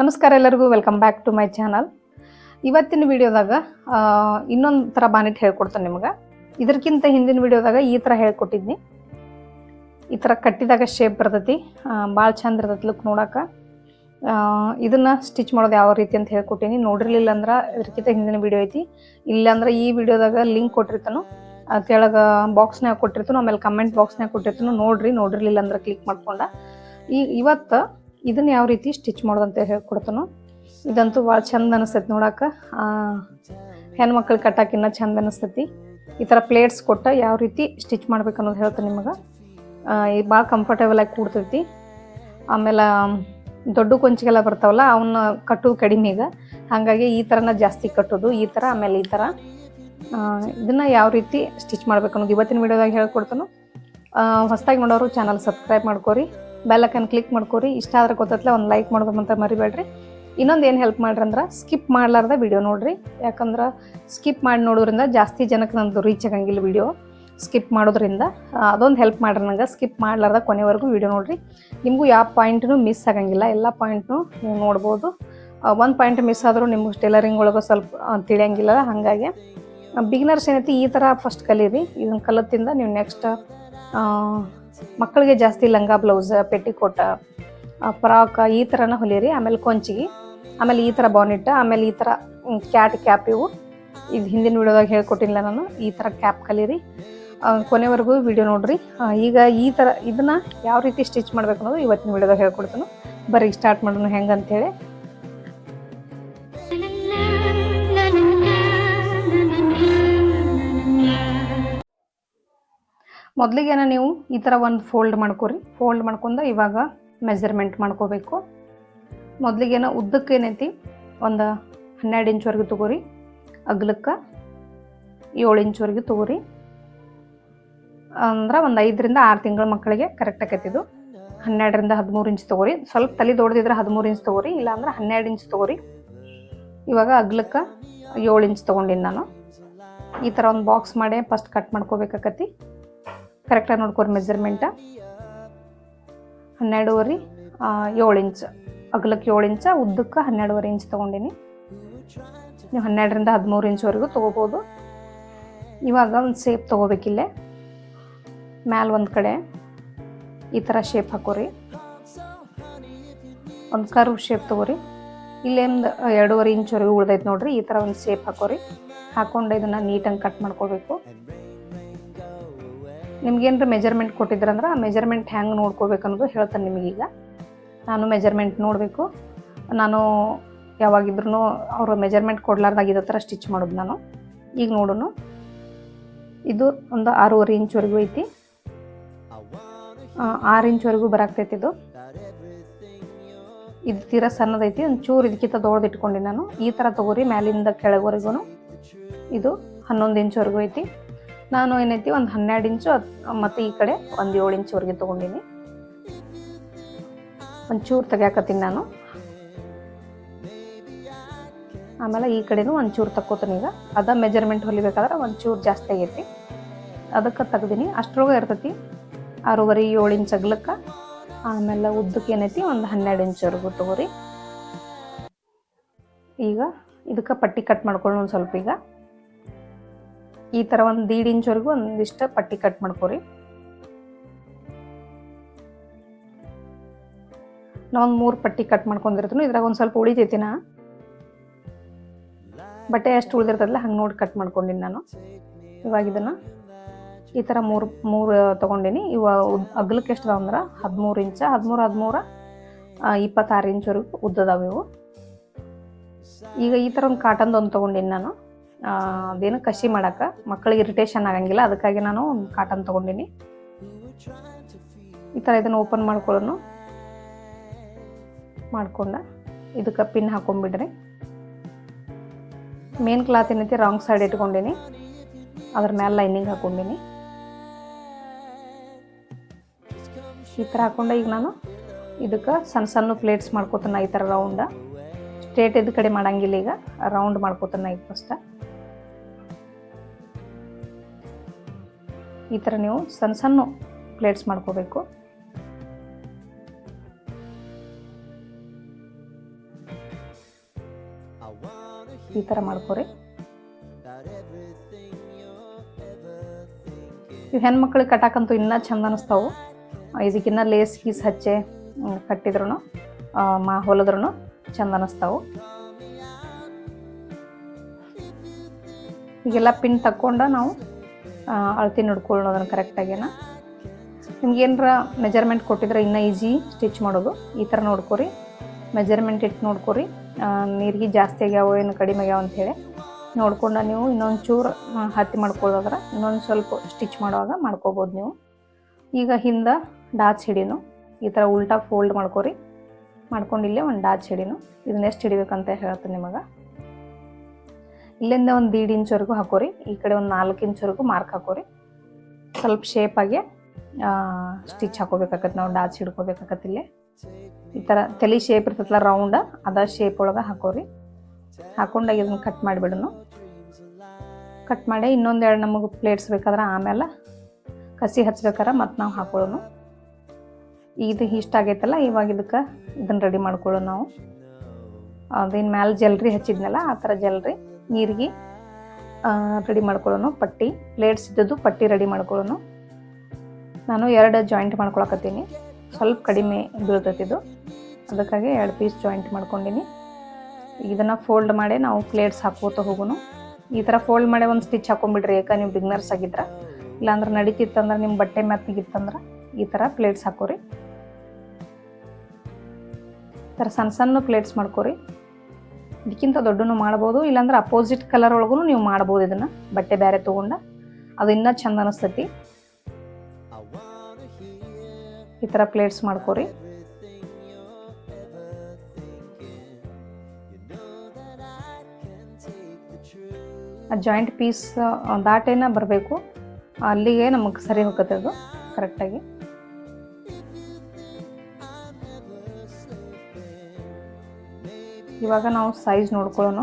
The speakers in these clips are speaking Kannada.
ನಮಸ್ಕಾರ ಎಲ್ಲರಿಗೂ welcome back to my channel ಇವತ್ತಿನ ವಿಡಿಯೋದಾಗ ಇನ್ನೊಂದು ಥರ ಬಾನೆಟ್ ಹೇಳ್ಕೊಡ್ತೇನೆ ನಿಮ್ಗೆ. ಇದಕ್ಕಿಂತ ಹಿಂದಿನ ವಿಡಿಯೋದಾಗ ಈ ಥರ ಹೇಳ್ಕೊಟ್ಟಿದ್ನಿ. ಈ ಥರ ಕಟ್ಟಿದಾಗ ಶೇಪ್ ಬರ್ತೈತಿ ಭಾಳ ಚಂದ ಇರ್ತೈತಿ ಲುಕ್ ನೋಡಕ್ಕೆ ಇದನ್ನು ಸ್ಟಿಚ್ ಮಾಡೋದು ಯಾವ ರೀತಿ ಅಂತ ಹೇಳ್ಕೊಟ್ಟಿನಿ. ನೋಡಿರಲಿಲ್ಲ ಅಂದ್ರೆ ಇದಕ್ಕಿಂತ ಹಿಂದಿನ ವಿಡಿಯೋ ಐತಿ. ಇಲ್ಲಾಂದ್ರೆ ಈ ವಿಡಿಯೋದಾಗ ಲಿಂಕ್ ಕೊಟ್ಟಿರ್ತಾನು. ಕೆಳಗೆ ಬಾಕ್ಸ್ನಾಗ ಕೊಟ್ಟಿರ್ತಾನು, ಆಮೇಲೆ ಕಮೆಂಟ್ ಬಾಕ್ಸ್ನಾಗ ಕೊಟ್ಟಿರ್ತಾನು. ನೋಡ್ರಿ, ನೋಡಿರ್ಲಿಲ್ಲ ಅಂದ್ರೆ ಕ್ಲಿಕ್ ಮಾಡ್ಕೊಂಡ. ಈ, ಇವತ್ತು ಇದನ್ನ ಯಾವ ರೀತಿ ಸ್ಟಿಚ್ ಮಾಡೋದಂತ ಹೇಳ್ಕೊಡ್ತಾನೋ ಇದಂತೂ ಭಾಳ ಚಂದ ಅನಿಸ್ತೈತಿ ನೋಡಕ್ಕೆ ಹೆಣ್ಮಕ್ಳು ಕಟ್ಟಾಕಿನ್ನ ಚಂದ ಅನಿಸ್ತೈತಿ. ಈ ಥರ ಪ್ಲೇಟ್ಸ್ ಕೊಟ್ಟ ಯಾವ ರೀತಿ ಸ್ಟಿಚ್ ಮಾಡ್ಬೇಕು ಅನ್ನೋದು ಹೇಳ್ತಾನೆ ನಿಮಗೆ. ಇದು ಭಾಳ ಕಂಫರ್ಟೇಬಲ್ ಆಗಿ ಕೂಡ್ತೈತಿ. ಆಮೇಲೆ, ದೊಡ್ಡ ಕೊಂಚಿಗೆಲ್ಲ ಬರ್ತಾವಲ್ಲ, ಅವನ್ನ ಕಟ್ಟು ಕಡಿಮೆ ಈಗ. ಹಾಗಾಗಿ ಈ ಥರನ ಜಾಸ್ತಿ ಕಟ್ಟೋದು, ಈ ಥರ ಆಮೇಲೆ ಈ ಥರ ಇದನ್ನು ಯಾವ ರೀತಿ ಸ್ಟಿಚ್ ಮಾಡ್ಬೇಕು ಅನ್ನೋದು ಇವತ್ತಿನ ವೀಡಿಯೋದಾಗ ಹೇಳ್ಕೊಡ್ತಾನು. ಹೊಸದಾಗಿ ನೋಡೋರು ಚಾನಲ್ ಸಬ್ಸ್ಕ್ರೈಬ್ ಮಾಡ್ಕೊರಿ. ಬೆಲ್ಲಕ್ಕನ್ ಕ್ಲಿಕ್ ಮಾಡ್ಕೊರಿ. ಇಷ್ಟ ಆದ್ರೆ ಗೊತ್ತತ್ಲೆ ಒಂದು ಲೈಕ್ ಮಾಡೋದಂತ ಮರಿಬೇಡ್ರಿ. ಇನ್ನೊಂದು ಏನು ಹೆಲ್ಪ್ ಮಾಡ್ರಿ ಅಂದ್ರೆ ಸ್ಕಿಪ್ ಮಾಡ್ಲಾರ್ದ ವಿಡಿಯೋ ನೋಡ್ರಿ. ಯಾಕಂದ್ರೆ ಸ್ಕಿಪ್ ಮಾಡಿ ನೋಡೋದ್ರಿಂದ ಜಾಸ್ತಿ ಜನಕ್ಕೆ ನಂದು ರೀಚ್ ಆಗಂಗಿಲ್ಲ ವಿಡಿಯೋ ಸ್ಕಿಪ್ ಮಾಡೋದ್ರಿಂದ ಅದೊಂದು ಹೆಲ್ಪ್ ಮಾಡ್ರಿ ನಂಗೆ. ಸ್ಕಿಪ್ ಮಾಡ್ಲಾರ್ದ ಕೊನೆವರೆಗೂ ವಿಡಿಯೋ ನೋಡ್ರಿ. ನಿಮಗೂ ಯಾವ ಪಾಯಿಂಟ್ನು ಮಿಸ್ ಆಗಂಗಿಲ್ಲ. ಎಲ್ಲ ಪಾಯಿಂಟ್ನು ನೀವು ನೋಡ್ಬೋದು. ಒಂದು ಪಾಯಿಂಟ್ ಮಿಸ್ ಆದರೂ ನಿಮ್ಗೆ ಟೇಲರಿಂಗ್ ಒಳಗೆ ಸ್ವಲ್ಪ ತಿಳಿಯಂಗಿಲ್ಲ. ಹಾಗಾಗಿ ಬಿಗಿನರ್ಸ್ ಏನೈತಿ, ಈ ಥರ ಫಸ್ಟ್ ಕಲೀರಿ. ಇದನ್ನ ಕಲತ್ತಿಂದ ನೀವು ನೆಕ್ಸ್ಟ್ ಮಕ್ಕಳಿಗೆ ಜಾಸ್ತಿ ಲಂಗ ಬ್ಲೌಸ್ ಪೆಟ್ಟಿಕೋಟ ಫ್ರಾಕ್ ಈ ಥರನ ಹೊಲಿರಿ ಆಮೇಲೆ ಕೊಂಚಿಗೆ, ಆಮೇಲೆ ಈ ಥರ ಬಾನೆಟ್ ಆಮೇಲೆ ಈ ಥರ ಕ್ಯಾಟ್ ಕ್ಯಾಪ್ ಇವು. ಇದು ಹಿಂದಿನ ವಿಡಿಯೋದಾಗ ಹೇಳ್ಕೊಟ್ಟಿಲ್ಲ ನಾನು, ಈ ಥರ ಕ್ಯಾಪ್ ಕಲೀರಿ. ಕೊನೆವರೆಗೂ ವಿಡಿಯೋ ನೋಡ್ರಿ. ಈಗ ಈ ಥರ ಇದನ್ನ ಯಾವ ರೀತಿ ಸ್ಟಿಚ್ ಮಾಡ್ಬೇಕು ಅನ್ನೋದು ಇವತ್ತಿನ ವಿಡಿಯೋದಾಗ ಹೇಳ್ಕೊಡ್ತೀನಿ. ಬರೀ ಸ್ಟಾರ್ಟ್ ಮಾಡೋಣ ಹೆಂಗೆ ಅಂತೇಳಿ ಮೊದಲಿಗೆನ ನೀವು ಈ ಥರ ಒಂದು ಫೋಲ್ಡ್ ಮಾಡ್ಕೊರಿ. ಫೋಲ್ಡ್ ಮಾಡ್ಕೊಂಡು ಇವಾಗ ಮೆಜರ್ಮೆಂಟ್ ಮಾಡ್ಕೋಬೇಕು. ಮೊದಲಿಗೇನ ಉದ್ದಕ್ಕೆ ಏನೈತಿ? ಒಂದು ಹನ್ನೆರಡು ಇಂಚ್ವರೆಗೆ ತೊಗೋರಿ. ಅಗ್ಲಕ್ಕೆ ಏಳು ಇಂಚ್ವರೆಗೆ ತೊಗೋರಿ. ಅಂದ್ರೆ ಒಂದು ಐದರಿಂದ ಆರು ತಿಂಗಳ ಮಕ್ಕಳಿಗೆ ಕರೆಕ್ಟ್ ಆಕೈತಿದ್ದು ಹನ್ನೆರಡರಿಂದ ಹದಿಮೂರು ಇಂಚ್ ತೊಗೋರಿ. ಸ್ವಲ್ಪ ತಲೆ ದೊಡ್ಡದಿದ್ರೆ ಹದಿಮೂರು ಇಂಚ್ ತೊಗೋರಿ, ಇಲ್ಲಾಂದ್ರೆ ಹನ್ನೆರಡು ಇಂಚ್ ತೊಗೋರಿ. ಇವಾಗ ಅಗ್ಲಕ್ಕೆ ಏಳು ಇಂಚ್ ತೊಗೊಂಡಿನಿ ನಾನು. ಈ ಥರ ಒಂದು ಬಾಕ್ಸ್ ಮಾಡಿ ಫಸ್ಟ್ ಕಟ್ ಮಾಡ್ಕೋಬೇಕಾಕತಿ. ಕರೆಕ್ಟಾಗಿ ನೋಡ್ಕೊರಿ ಮೆಜರ್ಮೆಂಟ ಹನ್ನೆರಡೂವರೆ ಏಳು ಇಂಚ್. ಅಗಲಕ್ಕೆ ಏಳು ಇಂಚ, ಉದ್ದಕ್ಕೆ ಹನ್ನೆರಡೂವರೆ ಇಂಚ್ ತೊಗೊಂಡಿನಿ. ನೀವು ಹನ್ನೆರಡರಿಂದ ಹದಿಮೂರು ಇಂಚ್ವರೆಗೂ ತೊಗೋಬೋದು. ಇವಾಗ ಒಂದು ಸೇಪ್ ತೊಗೋಬೇಕಿಲ್ಲೇ ಮ್ಯಾಲ ಒಂದು ಕಡೆ ಈ ಥರ ಶೇಪ್ ಹಾಕೋರಿ. ಒಂದು ಕರ್ವ್ ಶೇಪ್ ತೊಗೋರಿ. ಇಲ್ಲಿ ಒಂದು ಎರಡೂವರೆ ಇಂಚ್ವರೆಗೂ ಉಳ್ದೈತೆ ನೋಡ್ರಿ, ಈ ಥರ ಒಂದು ಶೇಪ್ ಹಾಕೋರಿ. ಹಾಕೊಂಡು ಇದನ್ನು ನೀಟಾಗಿ ಕಟ್ ಮಾಡ್ಕೋಬೇಕು. ನಿಮ್ಗೇನ್ರ ಮೆಜರ್ಮೆಂಟ್ ಕೊಟ್ಟಿದ್ರಂದ್ರೆ ಆ ಮೆಜರ್ಮೆಂಟ್ ಹೆಂಗೆ ನೋಡ್ಕೋಬೇಕು ಅನ್ನೋದು ಹೇಳ್ತಾನೆ ನಿಮಗೀಗ. ನಾನು ಮೆಜರ್ಮೆಂಟ್ ನೋಡಬೇಕು. ನಾನು ಯಾವಾಗಿದ್ರೂ ಅವರು ಮೆಜರ್ಮೆಂಟ್ ಕೊಡ್ಲಾರ್ದಾಗಿದ್ದ ಥರ ಸ್ಟಿಚ್ ಮಾಡೋದು ನಾನು. ಈಗ ನೋಡೋಣ ಇದು ಒಂದು ಆರೂವರೆ ಇಂಚ್ವರೆಗೂ ಐತಿ. ಆರು ಇಂಚ್ವರೆಗೂ ಬರಾಕ್ತೈತಿ ಇದು. ಇದು ತೀರ ಸಣ್ಣದೈತಿ ಒಂದು ಚೂರು ಇದಕ್ಕಿಂತ ದೊಡ್ಡದು ಇಟ್ಕೊಂಡಿ ನಾನು. ಈ ಥರ ತೊಗೋರಿ, ಮ್ಯಾಲಿಂದ ಕೆಳಗವರೆಗೂ ಇದು ಹನ್ನೊಂದು ಇಂಚ್ವರೆಗೂ ಐತಿ. ನಾನು ಏನೈತಿ ಒಂದು ಹನ್ನೆರಡು ಇಂಚು ಮತ್ತು ಈ ಕಡೆ ಒಂದು ಏಳು ಇಂಚುವರೆಗೆ ತೊಗೊಂಡಿನಿ. ಒಂಚೂರು ತೆಗ್ಯಾಕತ್ತೀನಿ ನಾನು. ಆಮೇಲೆ ಈ ಕಡೆನೂ ಒಂಚೂರು ತಕ್ಕೋತೀನಿ ಈಗ. ಅದ ಮೆಜರ್ಮೆಂಟ್ ಹೊಲಿಬೇಕಾದ್ರೆ ಒಂಚೂರು ಜಾಸ್ತಿ ಆಗೈತಿ. ಅದಕ್ಕೆ ತೆಗ್ದೀನಿ. ಅಷ್ಟ್ರೊಳಗೆ ಇರ್ತೈತಿ. ಆರೂವರೆ ಏಳು ಇಂಚ್ ಅಗ್ಲಕ್ಕೆ. ಆಮೇಲೆ ಉದ್ದಕ್ಕೆ ಏನೈತಿ ಒಂದು ಹನ್ನೆರಡು ಇಂಚ್ವರೆಗೂ ತೊಗೋರಿ. ಈಗ ಇದಕ್ಕೆ ಪಟ್ಟಿ ಕಟ್ ಒಂದು ಸ್ವಲ್ಪ ಈಗ. ಈ ಥರ ಒಂದು ದೀಡ್ ಇಂಚ್ವರೆಗೂ ಒಂದಿಷ್ಟು ಪಟ್ಟಿ ಕಟ್ ಮಾಡ್ಕೊರಿ. ನಾವೊಂದು ಮೂರು ಪಟ್ಟಿ ಕಟ್ ಮಾಡ್ಕೊಂಡಿರ್ತೀನಿ, ಇದ್ರಾಗ ಒಂದು ಸ್ವಲ್ಪ ಉಳಿತೈತಿ ನಾ ಬಟ್ಟೆ ಅಷ್ಟು ಉಳಿದಿರ್ತದಲ್ಲ, ಹಂಗೆ ನೋಡಿ ಕಟ್ ಮಾಡ್ಕೊಂಡಿನಿ ನಾನು. ಇವಾಗ ಇದನ್ನು ಈ ಥರ ಮೂರು ಮೂರು ತೊಗೊಂಡಿನಿ. ಇವ ಅಗ್ಲಕ್ಕೆ ಎಷ್ಟು ಅಂದ್ರೆ? ಹದಿಮೂರು ಇಂಚ, ಹದಿಮೂರು ಹದಿಮೂರು ಇಪ್ಪತ್ತಾರು ಇಂಚ್ವರೆಗೂ ಉದ್ದದಾವ ಇವು. ಈಗ ಈ ಥರ ಒಂದು ಕಾಟನ್ದು ಒಂದು ತೊಗೊಂಡಿನಿ ನಾನು. ಅದೇನು ಕಸಿ ಮಾಡಕ್ಕೆ. ಮಕ್ಕಳಿಗೆ ಇರಿಟೇಷನ್ ಆಗಂಗಿಲ್ಲ. ಅದಕ್ಕಾಗಿ ನಾನು ಕಾಟನ್ ತೊಗೊಂಡಿನಿ. ಈ ಥರ ಇದನ್ನು ಓಪನ್ ಮಾಡ್ಕೊಳ್ಳೋನು. ಮಾಡ್ಕೊಂಡ. ಇದಕ್ಕೆ ಪಿನ್ ಹಾಕೊಂಡ್ಬಿಡ್ರಿ. ಮೇನ್ ಕ್ಲಾತ್ ಏನೈತಿ ರಾಂಗ್ ಸೈಡ್ ಇಟ್ಕೊಂಡಿನಿ. ಅದ್ರ ಮೇಲೆ ಲೈನಿಂಗ್ ಹಾಕೊಂಡಿನಿ. ಈ ಥರ ಹಾಕೊಂಡ ಈಗ ನಾನು ಇದಕ್ಕೆ ಸಣ್ಣ ಸಣ್ಣ ಪ್ಲೇಟ್ಸ್ ಮಾಡ್ಕೋತಾನ ಈ ಥರ ರೌಂಡ ಸ್ಟ್ರೇಟ್ ಇದ್ದ ಕಡೆ ಮಾಡಂಗಿಲ್ಲ ಈಗ. ರೌಂಡ್ ಮಾಡ್ಕೋತಾನ ಈಗ ಫಸ್ಟ್ ಈ ಥರ ನೀವು ಸಣ್ಣ ಸಣ್ಣ ಪ್ಲೇಟ್ಸ್ ಮಾಡ್ಕೋಬೇಕು. ಈ ಥರ ಮಾಡ್ಕೊರಿ. ಇವು ಹೆಣ್ಮಕ್ಳಿಗೆ ಕಟ್ಟಾಕಂತೂ ಇನ್ನೂ ಚಂದ ಅನಿಸ್ತಾವು. ಇದಕ್ಕಿನ್ನ ಲೇಸ್ ಗೀಸ್ ಹಚ್ಚೆ ಕಟ್ಟಿದ್ರು ಮಾ ಹೊಲದ್ರು ಚಂದ ಅನಿಸ್ತಾವು. ಈಗೆಲ್ಲ ಪಿನ್ ತಕ್ಕೊಂಡು ನಾವು ಅಳತೆ ನೋಡ್ಕೊಳ್ಳೋದನ್ನ ಕರೆಕ್ಟಾಗೇನ ನಿಮ್ಗೆ ಏನರ ಮೆಜರ್ಮೆಂಟ್ ಕೊಟ್ಟಿದ್ರೆ ಇನ್ನೂ ಈಸಿ ಸ್ಟಿಚ್ ಮಾಡೋದು. ಈ ಥರ ನೋಡ್ಕೊರಿ. ಮೆಜರ್ಮೆಂಟ್ ಇಟ್ಟು ನೋಡ್ಕೊರಿ. ನೀರಿಗೆ ಜಾಸ್ತಿ ಆಗ್ಯಾವ ಏನು ಕಡಿಮೆ ಆಗ್ಯಾವ ಅಂಥೇಳಿ ನೋಡ್ಕೊಂಡು ನೀವು ಇನ್ನೊಂದು ಚೂರು ಹತ್ತಿ ಮಾಡ್ಕೊಳ್ಳೋದ್ರೆ ಇನ್ನೊಂದು ಸ್ವಲ್ಪ ಸ್ಟಿಚ್ ಮಾಡುವಾಗ ಮಾಡ್ಕೋಬೋದು ನೀವು. ಈಗ ಹಿಂದೆ ಡಾಚ್ ಹಿಡಿನು. ಈ ಥರ ಉಲ್ಟಾ ಫೋಲ್ಡ್ ಮಾಡ್ಕೊರಿ. ಮಾಡ್ಕೊಂಡಿಲ್ಲೇ ಒಂದು ಡಾಚ್ ಹಿಡಿನು. ಇದನ್ನೆಷ್ಟು ಹಿಡಿಬೇಕಂತ ಹೇಳ್ತೀನಿ ನಿಮಗೆ. ಇಲ್ಲಿಂದ ಒಂದು ದೀಡ್ ಇಂಚ್ವರೆಗೂ ಹಾಕೋರಿ. ಈ ಕಡೆ ಒಂದು ನಾಲ್ಕು ಇಂಚ್ವರೆಗೂ ಮಾರ್ಕ್ ಹಾಕೋರಿ. ಸ್ವಲ್ಪ ಶೇಪಾಗಿ ಸ್ಟಿಚ್ ಹಾಕೋಬೇಕಾಗತ್ತೆ ನಾವು ಡಾಚ್ ಹಿಡ್ಕೋಬೇಕಾಗತ್ತೆ ಇಲ್ಲಿ. ಈ ಥರ ತಲೆ ಶೇಪ್ ಇರ್ತೈತಲ್ಲ ರೌಂಡ್ ಅದ ಶೇಪ್ ಒಳಗೆ ಹಾಕೋರಿ. ಹಾಕೊಂಡಾಗ ಇದನ್ನು ಕಟ್ ಮಾಡಿಬಿಡೋಣ. ಕಟ್ ಮಾಡಿ ಇನ್ನೊಂದೆರಡು ನಮಗೆ ಪ್ಲೇಟ್ಸ್ ಬೇಕಾದ್ರೆ ಆಮೇಲೆ ಕಸಿ ಹಚ್ಬೇಕಾರೆ ಮತ್ತು ನಾವು ಹಾಕೊಳ್ಳೋನು ಇದು ಇಷ್ಟ ಆಗೈತಲ್ಲ, ಇವಾಗ ಇದಕ್ಕೆ ಇದನ್ನು ರೆಡಿ ಮಾಡ್ಕೊಳ್ಳೋಣ ನಾವು. ಅದಿನ ಮ್ಯಾಲೆ ಜಲ್ರಿ ಹಚ್ಚಿದ್ನಲ್ಲ, ಆ ಥರ ಜಲ್ರಿ ನೀರಿಗೆ ರೆಡಿ ಮಾಡ್ಕೊಳ್ಳೋಣ ಪಟ್ಟಿ ಪ್ಲೇಟ್ಸ್ ಇದ್ದದ್ದು ಪಟ್ಟಿ ರೆಡಿ ಮಾಡ್ಕೊಳ್ಳೋಣ ನಾನು ಎರಡು ಜಾಯಿಂಟ್ ಮಾಡ್ಕೊಳಕತ್ತೀನಿ. ಸ್ವಲ್ಪ ಕಡಿಮೆ ಬೀಳ್ತೈತಿದು ಅದಕ್ಕಾಗಿ ಎರಡು ಪೀಸ್ ಜಾಯಿಂಟ್ ಮಾಡ್ಕೊಂಡಿನಿ. ಇದನ್ನು ಫೋಲ್ಡ್ ಮಾಡಿ ನಾವು ಪ್ಲೇಟ್ಸ್ ಹಾಕೋತ ಹೋಗೋಣ ಈ ಥರ ಫೋಲ್ಡ್ ಮಾಡಿ ಒಂದು ಸ್ಟಿಚ್ ಹಾಕೊಂಡ್ಬಿಡ್ರಿ, ಯಾಕೆ ನೀವು ಬಿಗ್ನರ್ಸ್ ಆಗಿದ್ರೆ. ಇಲ್ಲಾಂದ್ರೆ ನಡೀತಿತ್ತಂದ್ರೆ ನಿಮ್ಮ ಬಟ್ಟೆ ಮೆತ್ತಿಗಿತ್ತಂದ್ರೆ ಈ ಥರ ಪ್ಲೇಟ್ಸ್ ಹಾಕೋರಿ. ಥರ ಸಣ್ಣ ಸಣ್ಣ ಪ್ಲೇಟ್ಸ್ ಮಾಡ್ಕೋರಿ. ಇದಕ್ಕಿಂತ ದೊಡ್ಡನು ಮಾಡ್ಬೋದು, ಇಲ್ಲಾಂದ್ರೆ ಅಪೋಸಿಟ್ ಕಲರ್ ಒಳಗೂ ನೀವು ಮಾಡ್ಬೋದು ಇದನ್ನು, ಬಟ್ಟೆ ಬೇರೆ ತೊಗೊಂಡು. ಅದು ಇನ್ನೂ ಚಂದ ಅನಿಸ್ತೈತಿ. ಈ ಥರ ಪ್ಲೇಟ್ಸ್ ಮಾಡ್ಕೋರಿ. ಜಾಯಿಂಟ್ ಪೀಸ್ ದಾಟೇನ ಬರಬೇಕು. ಅಲ್ಲಿಗೆ ನಮಗೆ ಸರಿ ಹೋಗುತ್ತೆ ಅದು ಕರೆಕ್ಟಾಗಿ ಇವಾಗ ನಾವು ಸೈಜ್ ನೋಡ್ಕೊಳ್ಳೋಣ.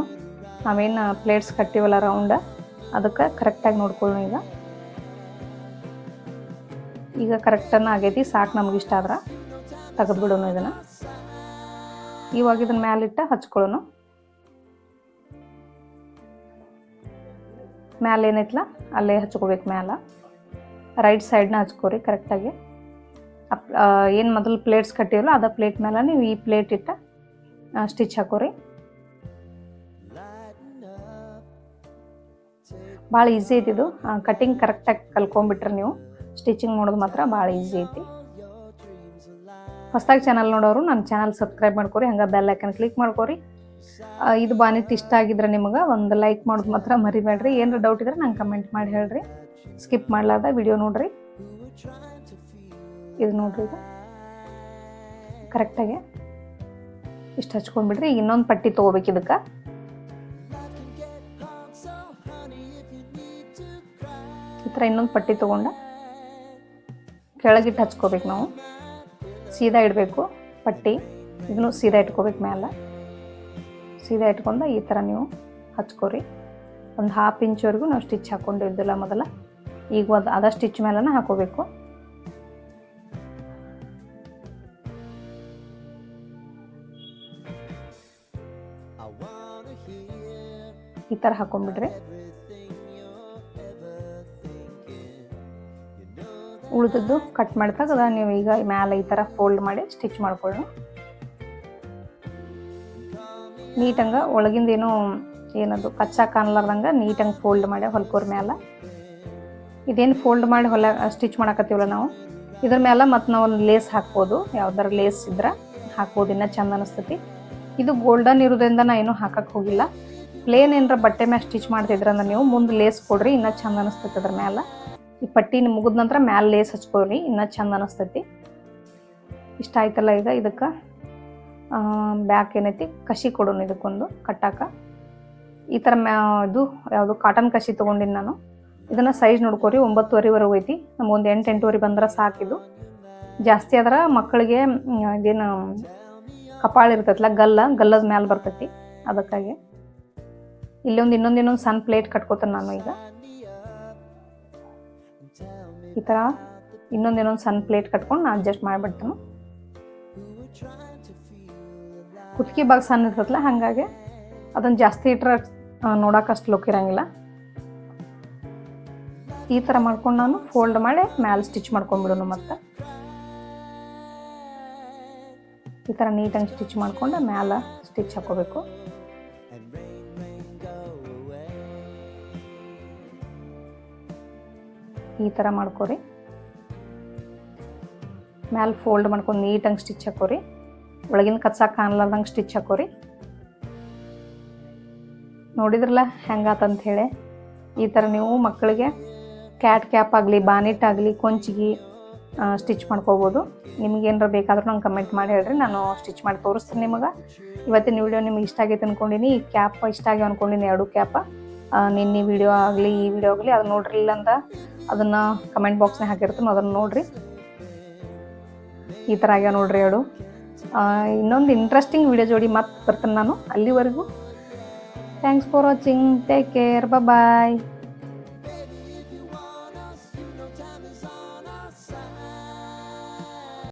ನಾವೇನು ಪ್ಲೇಟ್ಸ್ ಕಟ್ಟಿವಲ್ಲ ರೌಂಡ ಅದಕ್ಕೆ ಕರೆಕ್ಟಾಗಿ ನೋಡ್ಕೊಳ್ಳೋಣ ಈಗ. ಈಗ ಕರೆಕ್ಟನ್ನು ಆಗೈತಿ, ಸಾಕು ನಮ್ಗೆ ಇಷ್ಟ ಆದ್ರೆ ತೆಗೆದ್ಬಿಡೋಣ ಇದನ್ನು. ಇವಾಗ ಇದನ್ನ ಮ್ಯಾಲಿಟ್ಟ ಹಚ್ಕೊಳ್ಳೋಣ. ಮ್ಯಾಲೆ ಏನೈತಲ್ಲ ಅಲ್ಲೇ ಹಚ್ಕೋಬೇಕು ಮ್ಯಾಲ. ರೈಟ್ ಸೈಡ್ನ ಹಚ್ಕೋರಿ ಕರೆಕ್ಟಾಗಿ ಏನು ಮೊದಲು ಪ್ಲೇಟ್ಸ್ ಕಟ್ಟಿರಲ್ಲ ಅದ ಪ್ಲೇಟ್ ಮೇಲೆ ನೀವು ಈ ಪ್ಲೇಟ್ ಇಟ್ಟು ಸ್ಟಿಚ್ ಹಾಕೋರಿ. ಭಾಳ ಈಸಿ ಐತಿ ಇದು. ಕಟಿಂಗ್ ಕರೆಕ್ಟಾಗಿ ಕಲ್ಕೊಂಡ್ಬಿಟ್ರೆ ನೀವು ಸ್ಟಿಚಿಂಗ್ ಮಾಡೋದು ಮಾತ್ರ ಭಾಳ ಈಸಿ ಐತಿ. ಹೊಸದಾಗಿ ಚಾನಲ್ ನೋಡೋರು ನನ್ನ ಚಾನಲ್ ಸಬ್ಸ್ಕ್ರೈಬ್ ಮಾಡ್ಕೊರಿ, ಹಂಗೆ ಬೆಲ್ ಐಕನ್ ಕ್ಲಿಕ್ ಮಾಡ್ಕೊರಿ. ಇದು ಬಾನಿಟ್ ಇಷ್ಟ ಆಗಿದ್ರೆ ನಿಮಗೆ ಒಂದು ಲೈಕ್ ಮಾಡೋದು ಮಾತ್ರ ಮರಿಬೇಡ್ರಿ. ಏನಾರ ಡೌಟ್ ಇದ್ರೆ ನಂಗೆ ಕಮೆಂಟ್ ಮಾಡಿ ಹೇಳ್ರಿ. ಸ್ಕಿಪ್ ಮಾಡಲಾರ್ದ ವಿಡಿಯೋ ನೋಡ್ರಿ. ಇದು ನೋಡ್ರಿ ಇದು. ಕರೆಕ್ಟಾಗಿ ಇಷ್ಟು ಹಚ್ಕೊಂಡ್ಬಿಡ್ರಿ ಈಗ ಇನ್ನೊಂದು ಪಟ್ಟಿ ತೊಗೋಬೇಕು ಇದಕ್ಕೆ. ಈ ಥರ ಇನ್ನೊಂದು ಪಟ್ಟಿ ತೊಗೊಂಡು ಕೆಳಗಿಟ್ಟು ಹಚ್ಕೋಬೇಕು ನಾವು. ಸೀದಾ ಇಡಬೇಕು ಪಟ್ಟಿ, ಇದನ್ನು ಸೀದಾ ಇಟ್ಕೋಬೇಕು ಮೇಲೆ ಸೀದಾ ಇಟ್ಕೊಂಡು ಈ ಥರ ನೀವು ಹಚ್ಕೋರಿ. ಒಂದು ಹಾಫ್ ಇಂಚ್ವರೆಗೂ ನಾವು ಸ್ಟಿಚ್ ಹಾಕ್ಕೊಂಡಿದ್ದಿಲ್ಲ ಮೊದಲ. ಈಗ ಅದು ಅದ ಸ್ಟಿಚ್ ಮೇಲನ ಹಾಕೋಬೇಕು. ಈ ಥರ ಹಾಕೊಂಡ್ಬಿಟ್ರೆ ಉಳಿದದ್ದು ಕಟ್ ಮಾಡಿದಾಗ ನೀವು ಈಗ ಮ್ಯಾಲೆ ಈ ಥರ ಫೋಲ್ಡ್ ಮಾಡಿ ಸ್ಟಿಚ್ ಮಾಡ್ಕೊಳ್ಳೋಣ. ನೀಟಂಗೆ ಒಳಗಿಂದ ಏನೋ ಏನದು ಕಚ್ಚಾ ಕಾಣಲಾರ್ದಂಗೆ ನೀಟಂಗೆ ಫೋಲ್ಡ್ ಮಾಡಿ ಹೊಲ್ಕೋರ್ ಮ್ಯಾಲ. ಇದೇನು ಫೋಲ್ಡ್ ಮಾಡಿ ಹೊಲ ಸ್ಟಿಚ್ ಮಾಡಕತ್ತೀವಲ್ಲ ನಾವು, ಇದ್ರ ಮೇಲೆ ಮತ್ತು ನಾವು ಒಂದು ಲೇಸ್ ಹಾಕ್ಬೋದು. ಯಾವ್ದಾರ ಲೇಸ್ ಇದ್ರೆ ಹಾಕ್ಬೋದು, ಇನ್ನೂ ಚಂದ ಅನಿಸ್ತೈತಿ. ಇದು ಗೋಲ್ಡನ್ ಇರೋದ್ರಿಂದ ನಾ ಏನೂ ಹಾಕಕ್ಕೆ ಹೋಗಿಲ್ಲ. ಪ್ಲೇನ್ ಏನರ ಬಟ್ಟೆ ಮ್ಯಾಲ ಸ್ಟಿಚ್ ಮಾಡ್ತಿದ್ರಂದ್ರೆ ನೀವು ಮುಂದೆ ಲೇಸ್ ಕೊಡ್ರಿ, ಇನ್ನೂ ಚಂದ ಅನಿಸ್ತೈತೆ ಅದ್ರ ಮ್ಯಾಲ. ಈ ಪಟ್ಟಿ ಮುಗಿದ ನಂತರ ಮ್ಯಾಲೆ ಲೇಸ್ ಹಚ್ಕೊಳ್ರಿ, ಇನ್ನೂ ಚಂದ ಅನಿಸ್ತೈತಿ. ಇಷ್ಟ ಆಯ್ತಲ್ಲ ಈಗ ಇದಕ್ಕೆ? ಬ್ಯಾಕ್ ಏನೈತಿ? ಕಸಿ ಕೊಡೋಣ ಇದಕ್ಕೊಂದು, ಕಟ್ಟಾಕ. ಈ ಥರ ಮ್ಯಾ, ಇದು ಯಾವುದು ಕಾಟನ್ ಕಸಿ ತೊಗೊಂಡಿನಿ ನಾನು. ಇದನ್ನು ಸೈಜ್ ನೋಡ್ಕೊರಿ, ಒಂಬತ್ತುವರೆವರೆಗೂ ಐತಿ. ನಮಗೊಂದು ಎಂಟು ಎಂಟುವರೆ ಬಂದ್ರೆ ಸಾಕಿದು ಜಾಸ್ತಿ ಆದ್ರೆ ಮಕ್ಕಳಿಗೆ ಇದೇನು, ಕಪಾಳ ಇರ್ತೈತಲ್ಲ ಗಲ್ಲ, ಗಲ್ಲದ ಮ್ಯಾಲೆ ಬರ್ತೈತಿ. ಅದಕ್ಕಾಗಿ. ಇಲ್ಲೊಂದು ಇನ್ನೊಂದು ಇನ್ನೊಂದು ಸಣ್ಣ ಪ್ಲೇಟ್ ಕಟ್ಕೋತಾನೆ ನಾನು ಈಗ. ಈ ಥರ ಇನ್ನೊಂದು ಇನ್ನೊಂದು ಸಣ್ಣ ಪ್ಲೇಟ್ ಕಟ್ಕೊಂಡು ನಾನು ಅಡ್ಜಸ್ಟ್ ಮಾಡಿಬಿಡ್ತೇನೆ. ಕುತ್ಕಿ ಭಾಗ ಸಣ್ಣ ಇರ್ತದಲ್ಲ ಹಾಗಾಗಿ ಅದನ್ನು ಜಾಸ್ತಿ ಇಟ್ರೆ ನೋಡೋಕೆ ಅಷ್ಟು ಲುಕ್ ಇರಂಗಿಲ್ಲ. ಈ ಥರ ಮಾಡ್ಕೊಂಡು ನಾನು ಫೋಲ್ಡ್ ಮಾಡಿ ಮ್ಯಾಲೆ ಸ್ಟಿಚ್ ಮಾಡ್ಕೊಂಡ್ಬಿಡೋನು ಮತ್ತೆ. ಈ ಥರ ನೀಟಾಗಿ ಸ್ಟಿಚ್ ಮಾಡಿಕೊಂಡು ಮ್ಯಾಲೆ ಸ್ಟಿಚ್ ಹಾಕೋಬೇಕು. ಈ ಥರ ಮಾಡ್ಕೊರಿ. ಮ್ಯಾಲೆ ಫೋಲ್ಡ್ ಮಾಡ್ಕೊಂಡು ನೀಟಂಗೆ ಸ್ಟಿಚ್ ಹಾಕೋರಿ. ಒಳಗಿನ ಕಚ್ಚಾಕ ಕಾಣಲಾರ್ದಂಗೆ ಸ್ಟಿಚ್ ಹಾಕೋರಿ. ನೋಡಿದ್ರಲ್ಲ ಹೆಂಗಾತಂತ ಹೇಳಿ? ಈ ಥರ ನೀವು ಮಕ್ಕಳಿಗೆ ಕ್ಯಾಟ್ ಕ್ಯಾಪ್ ಆಗಲಿ ಬಾನೆಟ್ ಆಗಲಿ, ಕೊಂಚಿಗೆ ಸ್ಟಿಚ್ ಮಾಡ್ಕೋಬೋದು. ನಿಮ್ಗೆ ಏನಾರ ಬೇಕಾದರೂ ನಂಗೆ ಕಮೆಂಟ್ ಮಾಡಿ ಹೇಳ್ರಿ, ನಾನು ಸ್ಟಿಚ್ ಮಾಡಿ ತೋರಿಸ್ತೀನಿ ನಿಮಗೆ. ಇವತ್ತಿನ ವಿಡಿಯೋ ನಿಮ್ಗೆ ಇಷ್ಟ ಆಗೈತೆ ಅಂದ್ಕೊಂಡಿನಿ ಈ ಕ್ಯಾಪ್ ಇಷ್ಟ ಆಗಿ ಅಂದ್ಕೊಂಡಿನಿ ಎರಡು ಕ್ಯಾಪ ನಿನ್ನೆ ವಿಡಿಯೋ ಆಗಲಿ, ಈ ವಿಡಿಯೋ ಆಗಲಿ, ಅದು ನೋಡ್ರಿಲ್ಲ ಅಂತ ಅದನ್ನು ಕಮೆಂಟ್ ಬಾಕ್ಸ್ನೇ ಹಾಕಿರ್ತೀನಿ, ಅದನ್ನು ನೋಡಿರಿ. ಈ ಥರ ಆಗ್ಯಾವ ನೋಡ್ರಿ ಎರಡು. ಇನ್ನೊಂದು ಇಂಟ್ರೆಸ್ಟಿಂಗ್ ವಿಡಿಯೋ ಜೋಡಿ ಮತ್ತೆ ಬರ್ತೀನಿ ನಾನು ಅಲ್ಲಿವರೆಗೂ. Thanks for watching take care bye